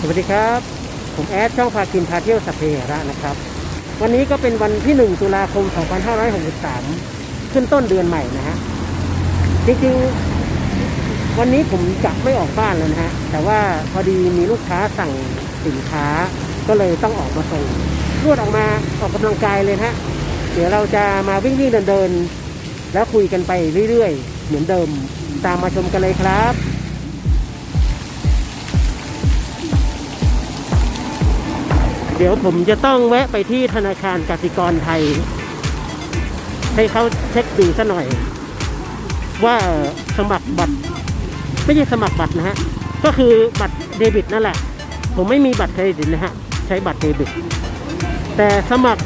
สวัสดีครับ ผมแอดช่องพากินพาเที่ยวสัพเพระนะครับ วันนี้ก็เป็นวันที่ 1 ตุลาคม 2563 ขึ้นต้นเดือนใหม่นะฮะ จริงๆ วันนี้ผมจะไม่ออกบ้านแล้วนะฮะ แต่ว่าพอดีมีลูกค้าสั่งสินค้า ก็เลยต้องออกมาส่งรวดออกมาออกกำลังกายเลยฮะ เดี๋ยวเราจะมาวิ่งวิ่งๆเดินแล้วคุยกันไปเรื่อยๆ เหมือนเดิม ตามมาชมกันเลยครับ เดี๋ยวผมจะต้องแวะไปที่ธนาคารกสิกรไทย ให้เขาเช็คดูซะหน่อย ว่าสมัครบัตร ไม่ใช่สมัครบัตรนะฮะ ก็คือบัตรเดบิตนั่นแหละ ผมไม่มีบัตรเครดิตนะฮะ ใช้บัตรเดบิต แต่สมัคร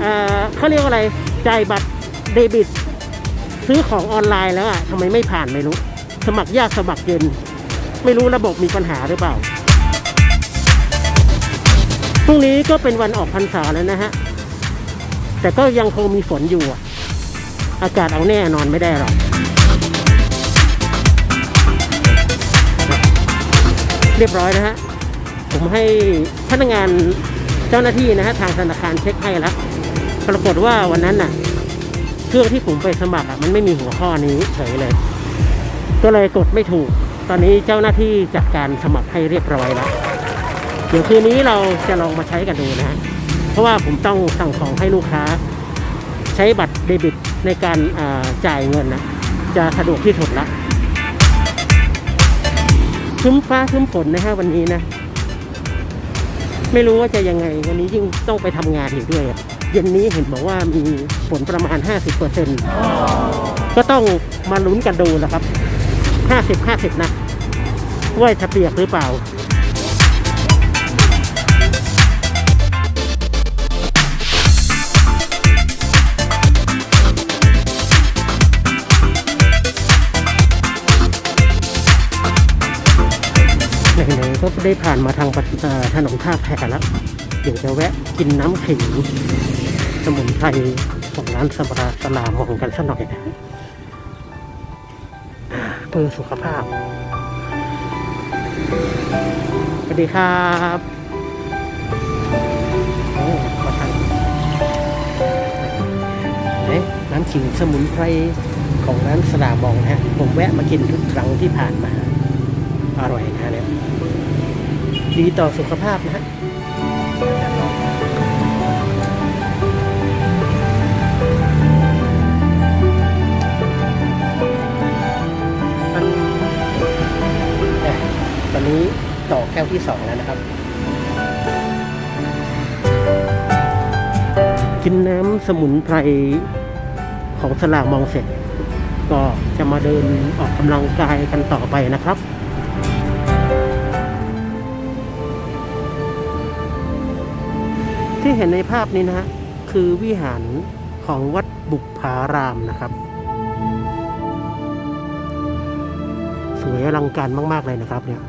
เอ่อเขาเรียกว่าอะไรจ่ายบัตรเดบิต ซื้อของออนไลน์แล้วอะทำไมไม่ผ่านไม่รู้ สมัครยากสมัครเย็น ไม่รู้ระบบมีปัญหาหรือเปล่า พรุ่งนี้ก็เป็นวันออกพรรษาแล้วนะฮะ แต่ก็ยังคงมีฝนอยู่ อากาศเอาแน่นอนไม่ได้หรอก เรียบร้อยนะฮะ ผมให้พนักงานเจ้าหน้าที่นะฮะทางธนาคารเช็คให้แล้ว ปรากฏว่าวันนั้นน่ะ เครื่องที่ผมไปสมัครอะมันไม่มีหัวข้อนี้เฉยเลย ก็เลยกดไม่ถูก ตอนนี้เจ้าหน้าที่จัดการสมัครให้เรียบร้อยแล้ว เดี๋ยวคืนนี้เราจะลองมาใช้กันดูนะฮะเพราะว่าผมต้องสั่งของให้ลูกค้า ใช้บัตรเดบิตในการจ่ายเงินนะจะสะดวกที่สุดละคึ้มฟ้าคึ้มฝนนะฮะวันนี้นะไม่รู้ว่าจะยังไง วันนี้ยิ่งต้องไปทำงานอีกด้วยเย็นนี้เห็นบอกว่ามีฝนประมาณ 50%ก็ต้องมาลุ้นกันดูนะครับ 50-50 นะว่าจะเปียกหรือเปล่า ก็ได้ผ่านมาทางปะเอ่อถนนท่าแพแล้วเดี๋ยวจะแวะกินน้ำขิงสมุนไพรของร้านสบราสลามองกันสักหน่อยนะเพื่อสุขภาพสวัสดีครับโอ้ขอทานเอ๊ะน้ำขิงสมุนไพรของร้านสลามองนะฮะผมแวะมากินทุกครั้งที่ผ่านมา อร่อยนะเนี่ย ดีต่อสุขภาพนะฮะมันเอ๊ะตอนนี้ต่อแก้วที่สองแล้วนะครับ กินน้ำสมุนไพรของสลากมองเสร็จ ก็จะมาเดินออกกำลังกายกันต่อไปนะครับ ที่เห็นในภาพนี้นะฮะคือวิหารของวัดบุกผารามนะครับ สวยอลังการมาก ๆ เลยนะครับเนี่ย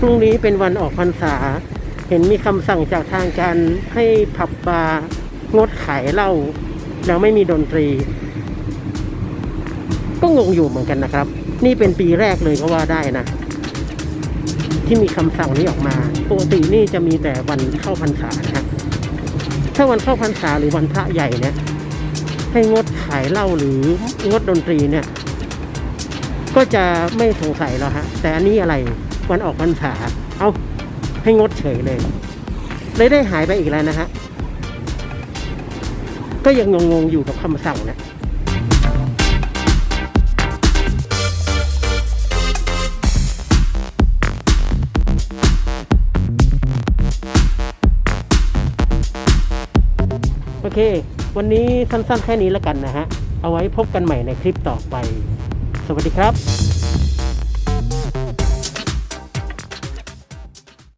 พรุ่งนี้เป็นวันออกพรรษา เห็นมีคำสั่งจากทางการให้ผับบาร์งดขายเหล้าแล้วไม่มีดนตรี ก็งงอยู่เหมือนกันนะครับ นี่เป็นปีแรกเลยก็ว่าได้นะ ที่มีคำสั่งนี้ออกมาปกตินี่จะมีแต่วันเข้าพรรษานะฮะถ้าวันเข้าพรรษาหรือวันพระใหญ่เนี่ยให้งดขายเหล้าหรืองดดนตรีเนี่ย ก็จะไม่สงสัยแล้วฮะ แต่อันนี้อะไร วันออกพรรษา เอาให้งดเฉยเลย เลยได้หายไปอีกแล้วนะฮะ ก็ยังงงๆอยู่กับคำสั่งนะโอเค วันนี้สั้นๆแค่นี้แล้วกันนะฮะ เอาไว้พบกันใหม่ในคลิปต่อไป สวัสดีครับ